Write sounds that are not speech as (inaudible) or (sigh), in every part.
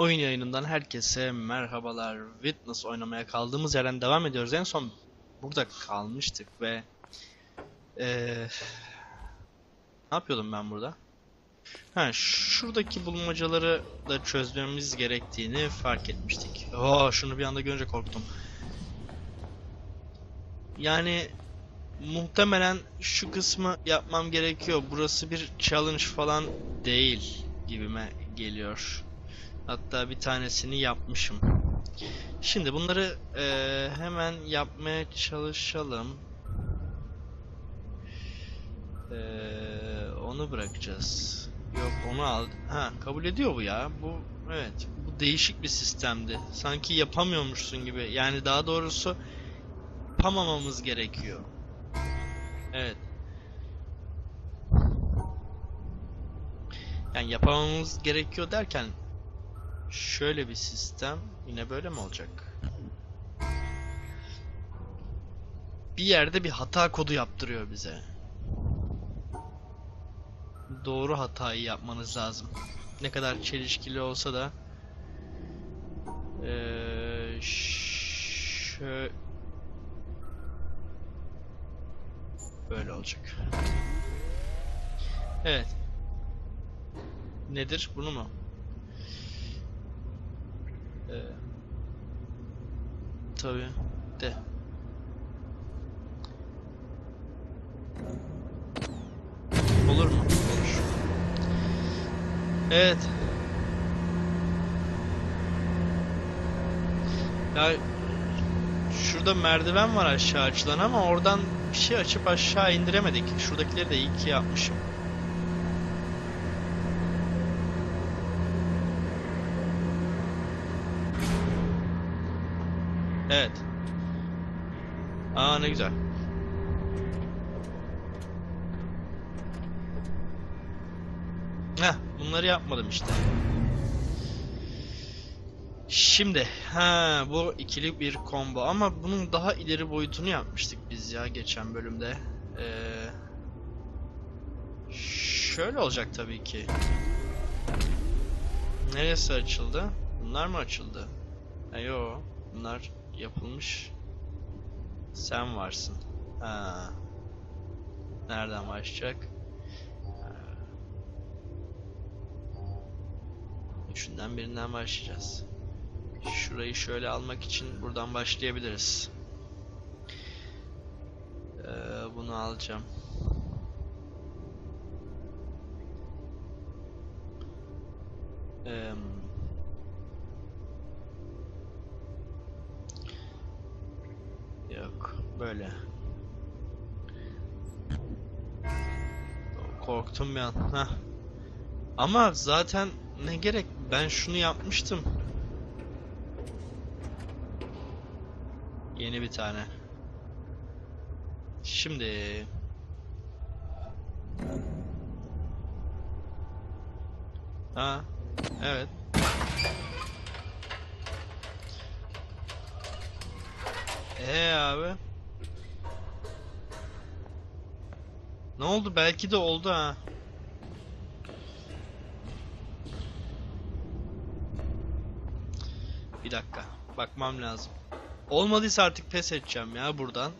Oyun yayınından herkese merhabalar. Witness oynamaya kaldığımız yerden devam ediyoruz. En son burada kalmıştık ve eee, ne yapıyordum ben burada? Ha, şuradaki bulmacaları da çözmemiz gerektiğini fark etmiştik. Oo, şunu bir anda görünce korktum. Yani muhtemelen şu kısmı yapmam gerekiyor. Burası bir challenge falan değil gibime geliyor. Hatta bir tanesini yapmışım. Şimdi bunları eee, hemen yapmaya çalışalım. Eee, onu bırakacağız. Yok onu al. Ha kabul ediyor bu ya. Bu evet. Bu değişik bir sistemdi. Sanki yapamıyormuşsun gibi. Yani daha doğrusu yapamamamız gerekiyor. Evet. Yani yapamamamız gerekiyor derken şöyle bir sistem yine böyle mi olacak? Bir yerde bir hata kodu yaptırıyor bize. Doğru hatayı yapmanız lazım. Ne kadar çelişkili olsa da şö böyle olacak. Evet. Nedir? Bunu mu? Ee, tabii de. Olur mu? Olur. Evet. Ya şurada merdiven var aşağı açılan ama oradan bir şey açıp aşağı indiremedik. Şuradakileri de iyi ki yapmışım. Evet. Aa ne güzel. Heh, bunları yapmadım işte. Şimdi, ha bu ikili bir combo ama bunun daha ileri boyutunu yapmıştık biz ya geçen bölümde. Ee, şöyle olacak tabii ki. Neresi açıldı? Bunlar mı açıldı? Yo, bunlar yapılmış. Sen varsın. Ha. Nereden başlayacak? Üçünden birinden başlayacağız. Şurayı şöyle almak için buradan başlayabiliriz. Ee, bunu alacağım. Eee böyle. Korktum bir an. Heh. Ama zaten ne gerek? Ben şunu yapmıştım. Yeni bir tane. Şimdi Ha, evet. Ee abi. Ne oldu? Belki de oldu ha. Bir dakika. Bakmam lazım. Olmadıysa artık pes edeceğim ya buradan.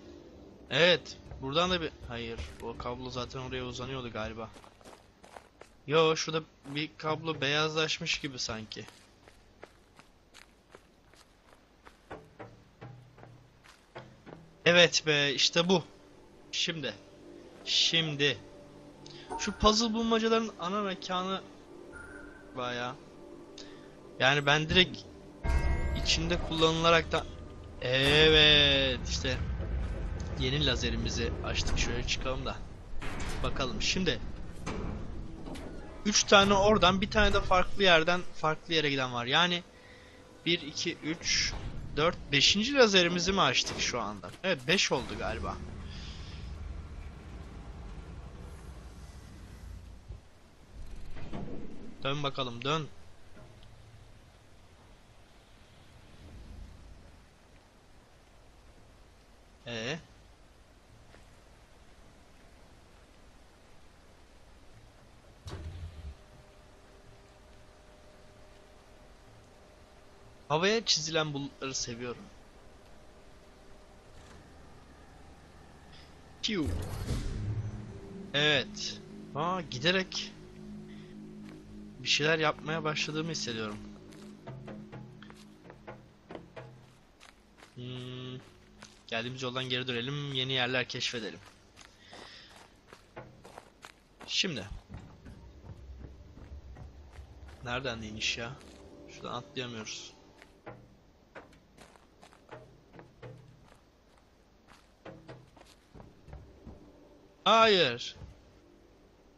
Evet. Buradan da bir... Hayır. O kablo zaten oraya uzanıyordu galiba. Yo şurada bir kablo beyazlaşmış gibi sanki. Evet be işte bu. Şimdi. Şimdi. Şu puzzle bulmacaların ana mekanı baya. Yani ben direkt içinde kullanılarak da Evet işte yeni lazerimizi açtık şöyle çıkalım da bakalım şimdi 3 tane oradan bir tane de farklı yerden farklı yere giden var yani 1 2 3 4 5. lazerimizi mi açtık şu anda evet 5 oldu galiba dön bakalım dön Ee? Havaya çizilen bulutları seviyorum. Piu. Evet. Aa giderek bir şeyler yapmaya başladığımı hissediyorum. Hmm, geldiğimiz yoldan geri dönelim, yeni yerler keşfedelim. Şimdi. Nereden iniş ya? Şuradan atlayamıyoruz. Hayır.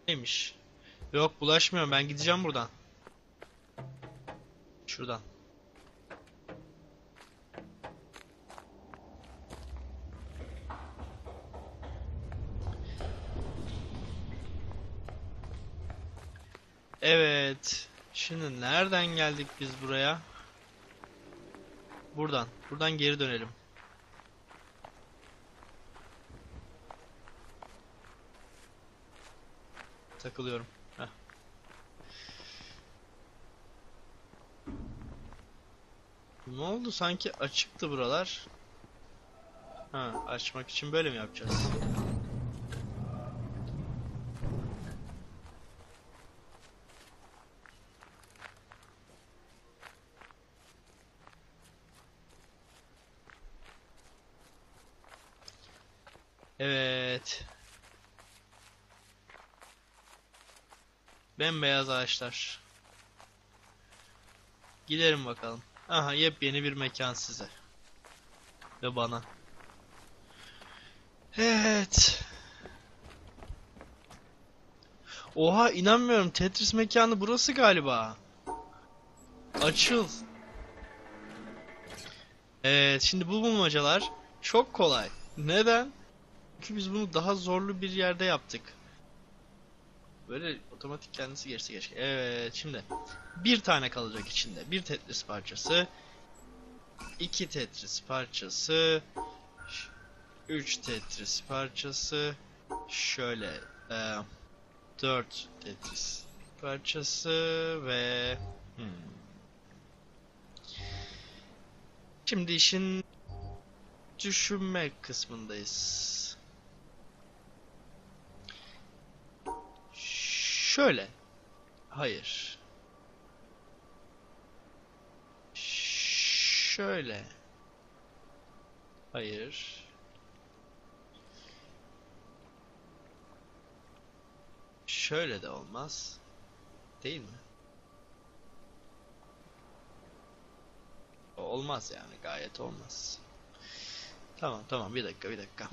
Neymiş? Yok bulaşmıyorum ben gideceğim buradan. Şuradan. Evet. Şimdi nereden geldik biz buraya? Buradan. Buradan geri dönelim. Takılıyorum. Heh. Ne oldu? Sanki açıktı buralar. Ha, açmak için böyle mi yapacağız? Evet. Bembeyaz ağaçlar. Gidelim bakalım. Aha yepyeni bir mekan size. Ve bana. Evet. Oha inanmıyorum. Tetris mekanı burası galiba. Açıl. Evet şimdi bu bulmacalar çok kolay. Neden? Çünkü biz bunu daha zorlu bir yerde yaptık. Böyle otomatik kendisi geçse keşke. Evet şimdi bir tane kalacak içinde. Bir Tetris parçası. iki Tetris parçası. Üç Tetris parçası. Şöyle e, dört Tetris parçası ve hmm. Şimdi işin düşünme kısmındayız. Şöyle. Hayır. Şöyle. Hayır. Şöyle de olmaz. Değil mi? Olmaz yani gayet olmaz. Tamam tamam bir dakika bir dakika.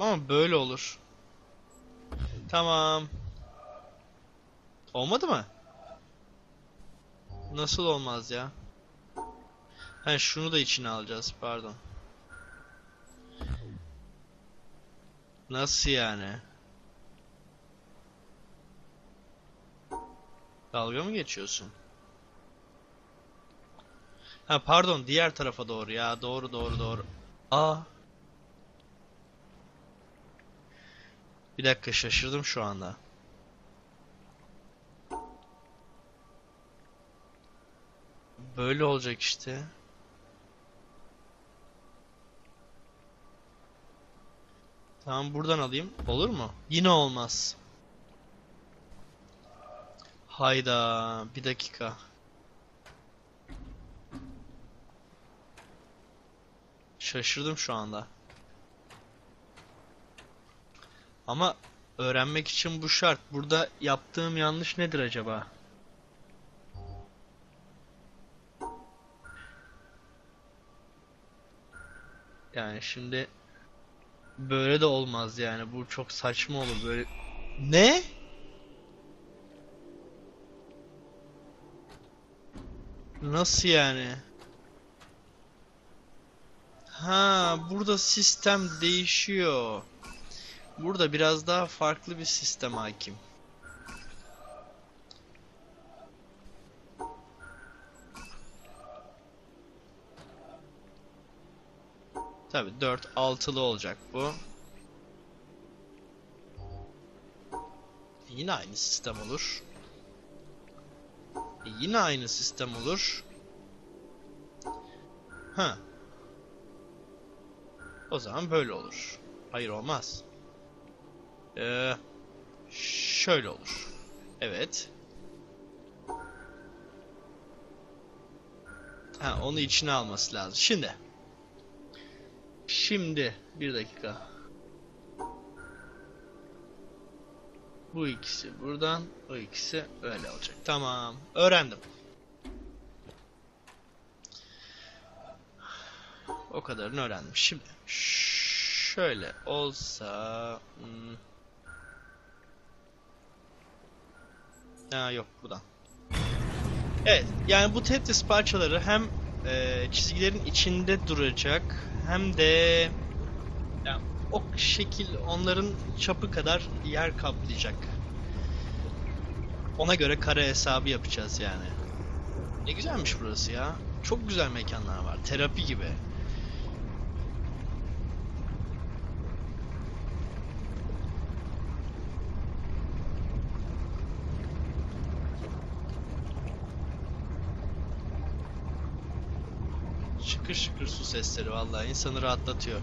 Ama böyle olur. Tamam. Olmadı mı? Nasıl olmaz ya? Ha şunu da içine alacağız pardon. Nasıl yani? Dalga mı geçiyorsun? Ha pardon diğer tarafa doğru ya doğru doğru doğru. Aa. Bir dakika şaşırdım şu anda. Böyle olacak işte. Tamam buradan alayım. Olur mu? Yine olmaz. Hayda. Bir dakika. Şaşırdım şu anda. Ama öğrenmek için bu şart. Burada yaptığım yanlış nedir acaba? Yani şimdi böyle de olmaz yani. Bu çok saçma olur böyle. Ne? Nasıl yani? Ha, burada sistem değişiyor. Burada biraz daha farklı bir sistem hakim. Tabi 4 altılı olacak bu. Yine aynı sistem olur. yine aynı sistem olur. Ha. O zaman böyle olur. Hayır olmaz. Ee, şöyle olur. Evet. Ha, onu içine alması lazım. Şimdi. Şimdi bir dakika. Bu ikisi buradan, o ikisi öyle olacak. Tamam. Öğrendim. O kadarını öğrendim. Şimdi şöyle olsa hmm. Ha yok buradan. Evet, yani bu Tetris parçaları hem e, çizgilerin içinde duracak hem de yani o şekil onların çapı kadar yer kaplayacak. Ona göre kare hesabı yapacağız yani. Ne güzelmiş burası ya. Çok güzel mekanlar var. Terapi gibi. Sesleri vallahi insanı rahatlatıyor.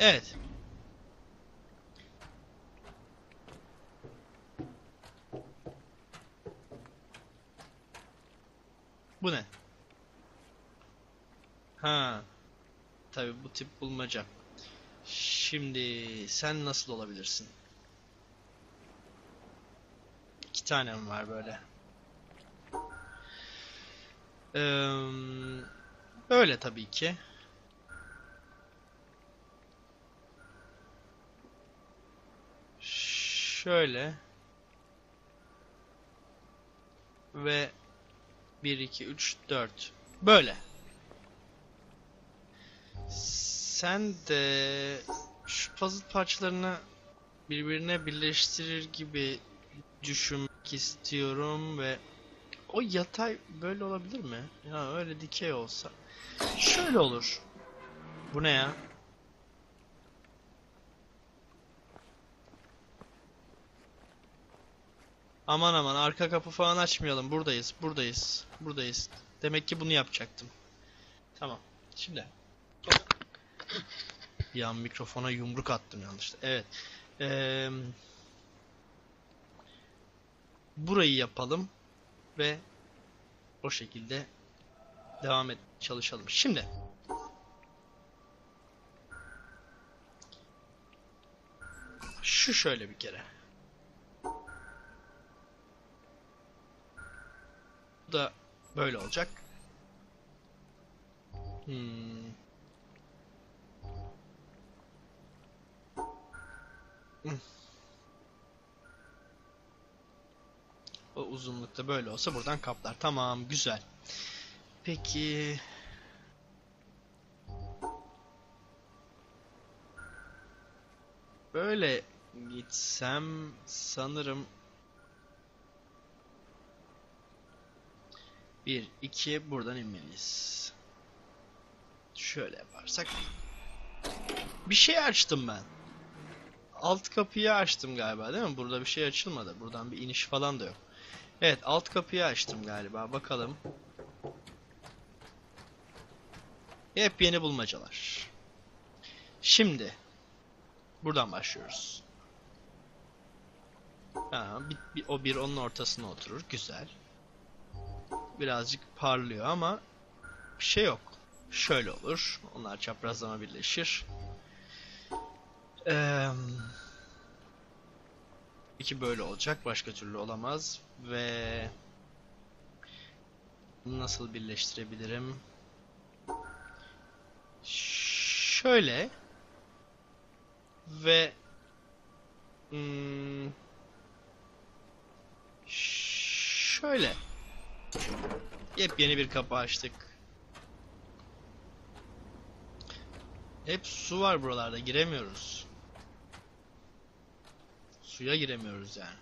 Evet. Bu ne? Ha. Tabii bu tip bulmaca. Şimdi sen nasıl olabilirsin? İki tanem var böyle. Eee, böyle tabii ki. Şöyle. Ve 1, 2, 3, 4. Böyle. Sen de şu puzzle parçalarını birbirine birleştirir gibi düşünmek istiyorum ve o yatay böyle olabilir mi? Ya öyle dikey olsa. Şöyle olur. Bu ne ya? Aman aman arka kapı falan açmayalım. Buradayız, buradayız, buradayız. Demek ki bunu yapacaktım. Tamam. Şimdi. Bir an mikrofona yumruk attım yanlışlıkla. Evet. Eee burayı yapalım ve o şekilde devam et çalışalım. Şimdi şu şöyle bir kere. Bu da böyle olacak. Hmm. Hmm. O uzunlukta böyle olsa buradan kaplar. Tamam, güzel. Peki böyle gitsem sanırım bir iki buradan inmeliyiz. Şöyle yaparsak bir şey açtım ben. Alt kapıyı açtım galiba değil mi? Burada bir şey açılmadı. Buradan bir iniş falan da yok. Evet alt kapıyı açtım galiba. Bakalım. Hep yeni bulmacalar. Şimdi buradan başlıyoruz. Ha, bir, bir- o bir onun ortasına oturur. Güzel. Birazcık parlıyor ama bir şey yok. Şöyle olur. Onlar çaprazlama birleşir. Eee iki böyle olacak. Başka türlü olamaz. Ve bunu nasıl birleştirebilirim? Şöyle ve hmm, şöyle yepyeni bir kapı açtık. Hep su var buralarda giremiyoruz. Suya giremiyoruz yani.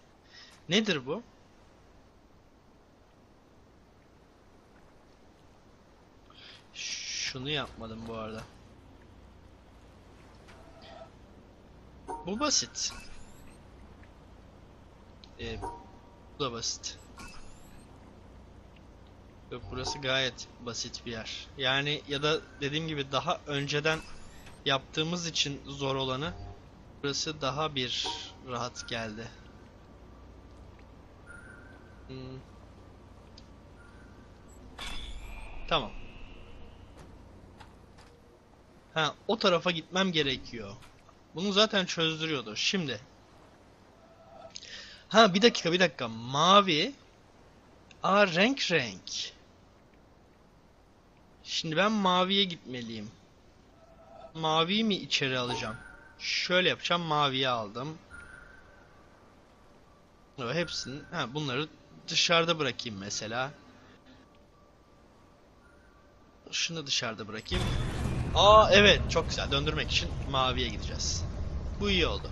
Nedir bu? Şunu yapmadım bu arada. Bu basit. Ee, bu da basit. Yok burası gayet basit bir yer. Yani ya da dediğim gibi daha önceden yaptığımız için zor olanı burası daha bir rahat geldi. Hmm. Tamam. Ha, o tarafa gitmem gerekiyor. Bunu zaten çözdürüyordu. Şimdi. Ha bir dakika bir dakika. Mavi. Aa renk renk. Şimdi ben maviye gitmeliyim. Maviyi mi içeri alacağım? Şöyle yapacağım. Maviyi aldım. Evet, hepsini. Ha bunları dışarıda bırakayım mesela. Şunu dışarıda bırakayım. Aa evet çok güzel. Döndürmek için maviye gideceğiz. Bu iyi oldu.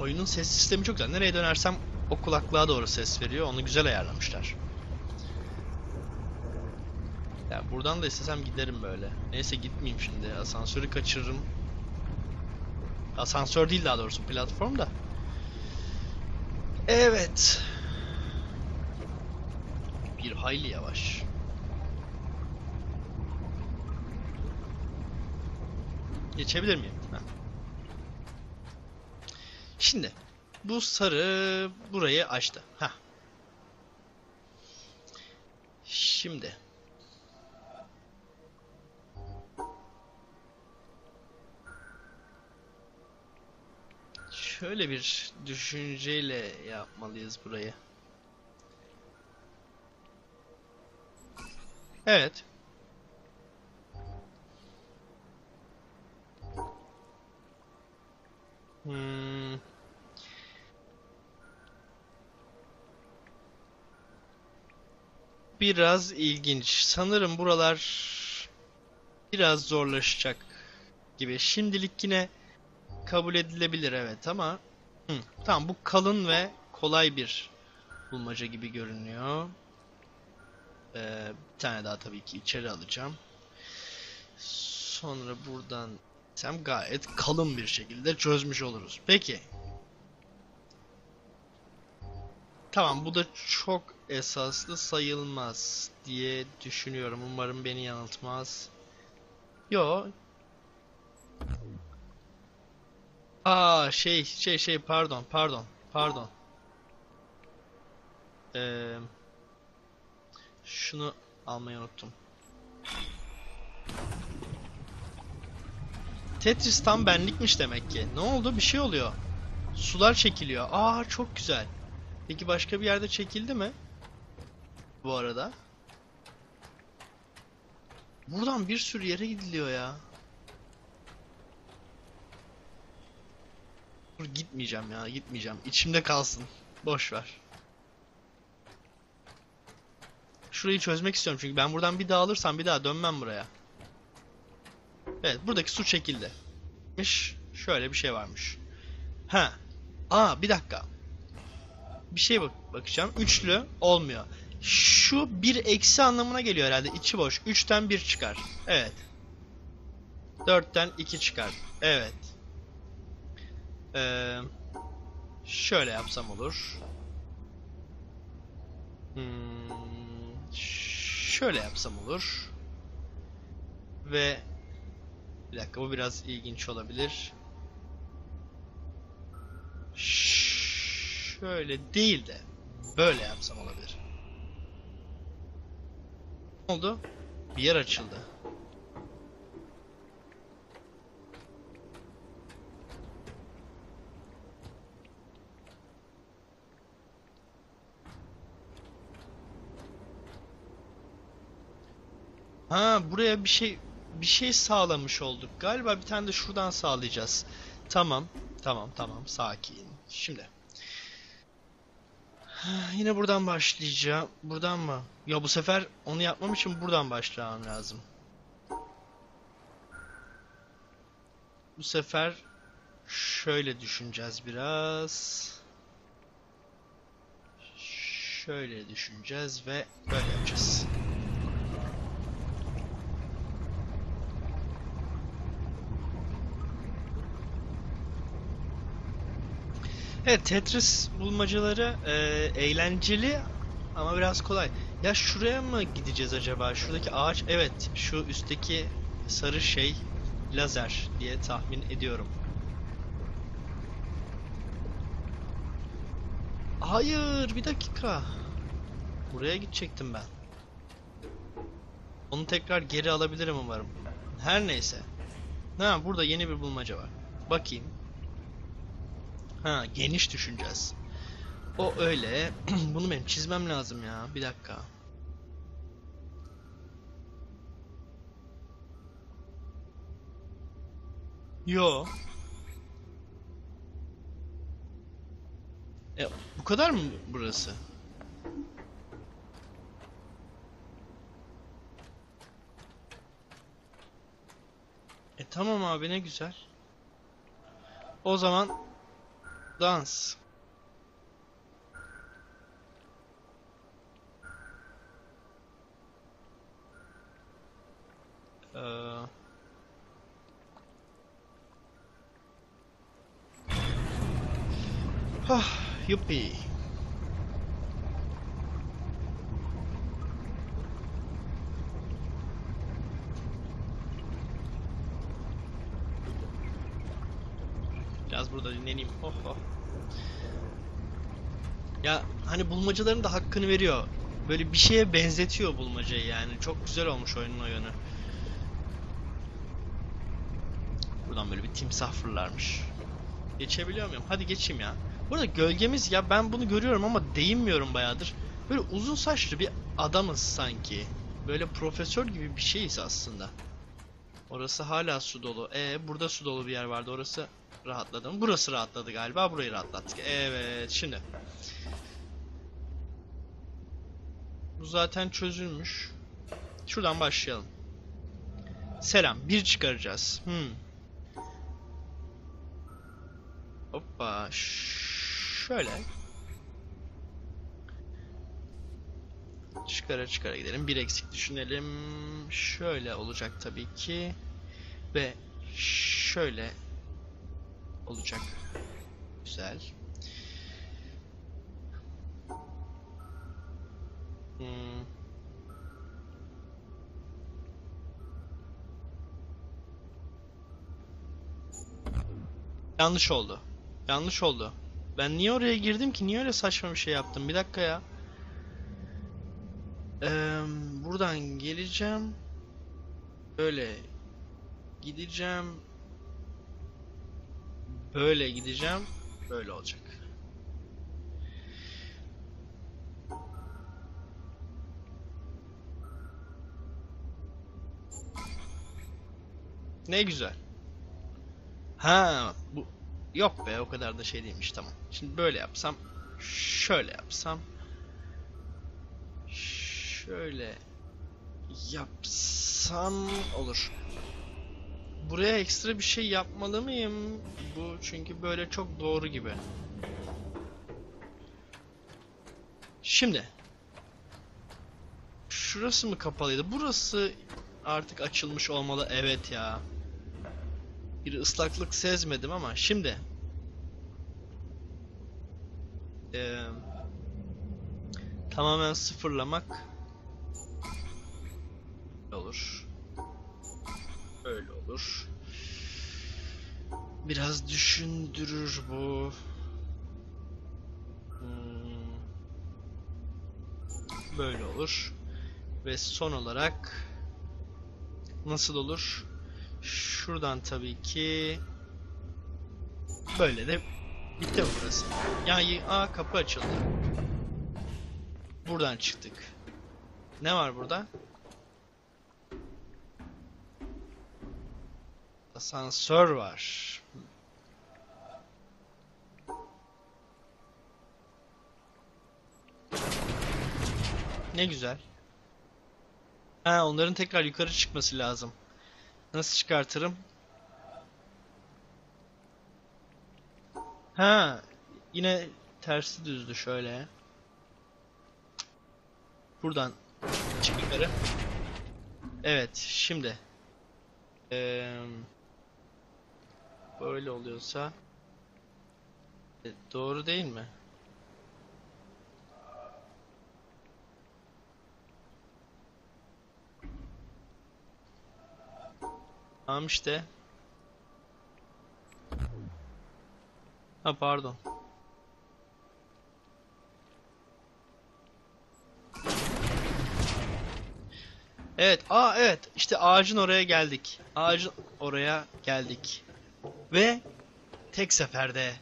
Oyunun ses sistemi çok güzel. Nereye dönersem o kulaklığa doğru ses veriyor. Onu güzel ayarlamışlar. Ya buradan da istesem giderim böyle. Neyse gitmeyeyim şimdi. Asansörü kaçırırım. Asansör değil daha doğrusu platform da. Evet. Bir hayli yavaş. Geçebilir miyim? Heh. Şimdi bu sarı burayı açtı. Heh. Şimdi şöyle bir düşünceyle yapmalıyız burayı. Evet. Hmm. Biraz ilginç. Sanırım buralar biraz zorlaşacak gibi. Şimdilik yine kabul edilebilir evet ama Hı, tamam bu kalın ve kolay bir bulmaca gibi görünüyor. Ee, bir tane daha tabii ki içeri alacağım. Sonra buradan sem gayet kalın bir şekilde çözmüş oluruz. Peki. Tamam bu da çok esaslı sayılmaz diye düşünüyorum. Umarım beni yanıltmaz. Yo. Aa şey şey şey pardon pardon pardon. Eee şunu almayı unuttum. Tetris tam benlikmiş demek ki. Ne oldu? Bir şey oluyor. Sular çekiliyor. Aa çok güzel. Peki başka bir yerde çekildi mi? Bu arada. Buradan bir sürü yere gidiliyor ya. Gitmeyeceğim ya, gitmeyeceğim. İçimde kalsın. Boş ver. Şurayı çözmek istiyorum çünkü ben buradan bir daha alırsam bir daha dönmem buraya. Evet, buradaki su çekildi. Şöyle bir şey varmış. Ha. Aa, bir dakika. Bir şey bak bakacağım. Üçlü olmuyor. Şu bir eksi anlamına geliyor herhalde. İçi boş. Üçten bir çıkar. Evet. Dörtten iki çıkar. Evet. Ee, şöyle yapsam olur. Hmm, şöyle yapsam olur. Ve bir dakika bu biraz ilginç olabilir. Şöyle değil de böyle yapsam olabilir. Ne oldu? Bir yer açıldı. Ha buraya bir şey bir şey sağlamış olduk. Galiba bir tane de şuradan sağlayacağız. Tamam. Tamam tamam sakin. Şimdi. Yine buradan başlayacağım. Buradan mı? Ya bu sefer onu yapmam için buradan başlamam lazım. Bu sefer şöyle düşüneceğiz biraz. Şöyle düşüneceğiz ve böyle yapacağız. Evet Tetris bulmacaları e, eğlenceli ama biraz kolay. Ya şuraya mı gideceğiz acaba? Şuradaki ağaç evet şu üstteki sarı şey lazer diye tahmin ediyorum. Hayır bir dakika. Buraya gidecektim ben. Onu tekrar geri alabilirim umarım. Her neyse. Ha burada yeni bir bulmaca var. Bakayım. Ha geniş düşüneceğiz. O öyle. (clears throat) Bunu benim çizmem lazım ya. Bir dakika. Yo. E, bu kadar mı burası? E tamam abi ne güzel. O zaman dans. Ee, Ah, yuppi. Biraz burada dinleneyim. Oh oh. Ya hani bulmacaların da hakkını veriyor. Böyle bir şeye benzetiyor bulmacayı yani. Çok güzel olmuş oyunun o yönü. Buradan böyle bir timsah fırlarmış. Geçebiliyor muyum? Hadi geçeyim ya. Burada gölgemiz ya ben bunu görüyorum ama değinmiyorum bayağıdır. Böyle uzun saçlı bir adamız sanki. Böyle profesör gibi bir şeyiz aslında. Orası hala su dolu. E burada su dolu bir yer vardı. Orası rahatladı mı? Burası rahatladı galiba. Burayı rahatlattık. Evet şimdi. Bu zaten çözülmüş. Şuradan başlayalım. Selam. Bir çıkaracağız. Hmm. Hoppa. Şöyle. Çıkara çıkara gidelim. Bir eksik düşünelim. Şöyle olacak tabii ki. Ve şöyle olacak. Güzel. Hmm. Yanlış oldu. Yanlış oldu. Ben niye oraya girdim ki? Niye öyle saçma bir şey yaptım? Bir dakika ya. Eee, buradan geleceğim. Böyle gideceğim. Böyle gideceğim. Böyle olacak. Ne güzel. Ha, bu yok be o kadar da şey değilmiş tamam. Şimdi böyle yapsam, şöyle yapsam, şöyle yapsam olur. Buraya ekstra bir şey yapmalı mıyım? Bu çünkü böyle çok doğru gibi. Şimdi Şurası mı kapalıydı? Burası artık açılmış olmalı. Evet ya. Bir ıslaklık sezmedim ama şimdi Eee, tamamen sıfırlamak olur. Öyle olur. Biraz düşündürür bu. Hmm. Böyle olur. Ve son olarak nasıl olur? Şuradan tabii ki böyle de bitti burası? Yani aa kapı açıldı. Buradan çıktık. Ne var burada? Asansör var. Ne güzel. Ha, onların tekrar yukarı çıkması lazım. Nasıl çıkartırım? Ha, yine tersi düzdü şöyle. Buradan çık. Evet, şimdi. Eee böyle oluyorsa E, Doğru değil mi? Tamam işte. Ha pardon. Evet, aa evet. İşte ağacın oraya geldik. Ağacın oraya geldik. Ve tek seferde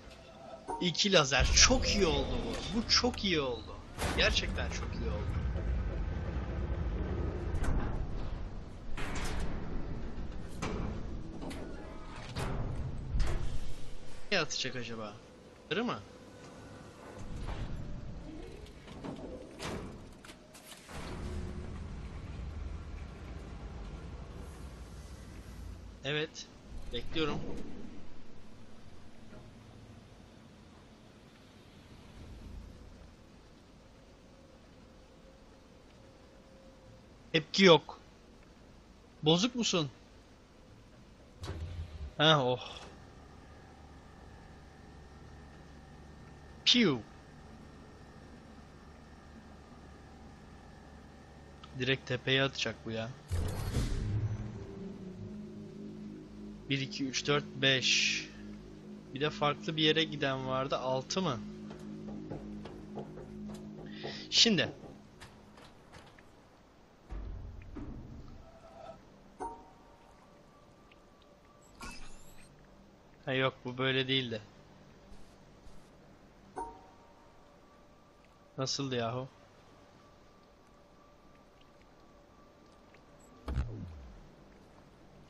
iki lazer. Çok iyi oldu bu. Bu çok iyi oldu. Gerçekten çok iyi oldu. Ne atacak acaba? Sarı mı? Evet. Bekliyorum. Tepki yok. Bozuk musun? Ha oh. Pew. Direkt tepeye atacak bu ya. 1 2 3 4 5. Bir de farklı bir yere giden vardı. 6 mı? Şimdi Ha yok bu böyle değildi. Nasıldı yahu?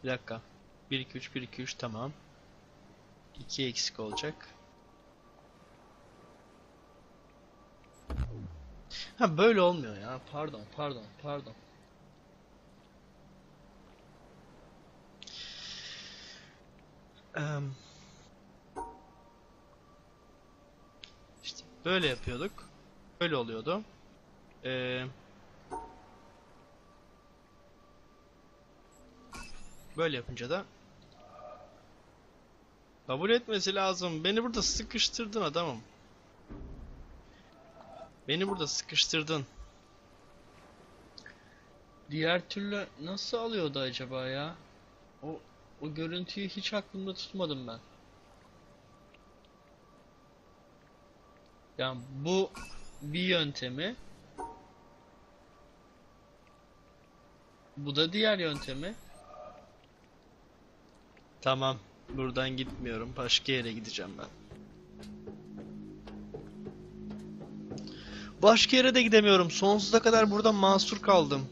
Bir dakika. 1 2 3 1 2 3 tamam. 2 eksik olacak. Ha böyle olmuyor ya. Pardon, pardon, pardon. Em, İşte böyle yapıyorduk. Böyle oluyordu. Ee, böyle yapınca da kabul etmesi lazım. Beni burada sıkıştırdın adamım. Beni burada sıkıştırdın. Diğer türlü nasıl alıyordu acaba ya? O o görüntüyü hiç aklımda tutmadım ben. Yani bu bir yöntemi. Bu da diğer yöntemi. Tamam. Buradan gitmiyorum. Başka yere gideceğim ben. Başka yere de gidemiyorum. Sonsuza kadar burada mahsur kaldım.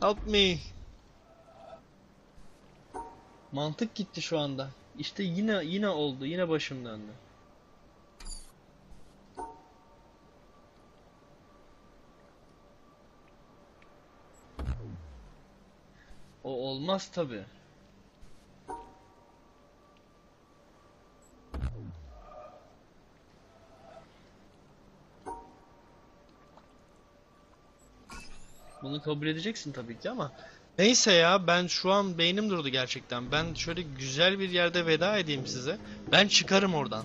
Help me. Mantık gitti şu anda. İşte yine yine oldu. Yine başım döndü. Olmaz tabi. Bunu kabul edeceksin tabii ki ama Neyse ya ben şu an beynim durdu gerçekten. Ben şöyle güzel bir yerde veda edeyim size. Ben çıkarım oradan.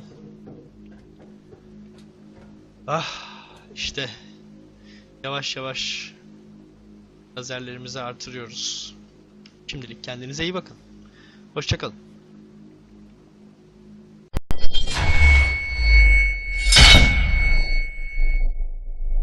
Ah işte yavaş yavaş lazerlerimizi artırıyoruz. Şimdilik kendinize iyi bakın. Hoşçakalın.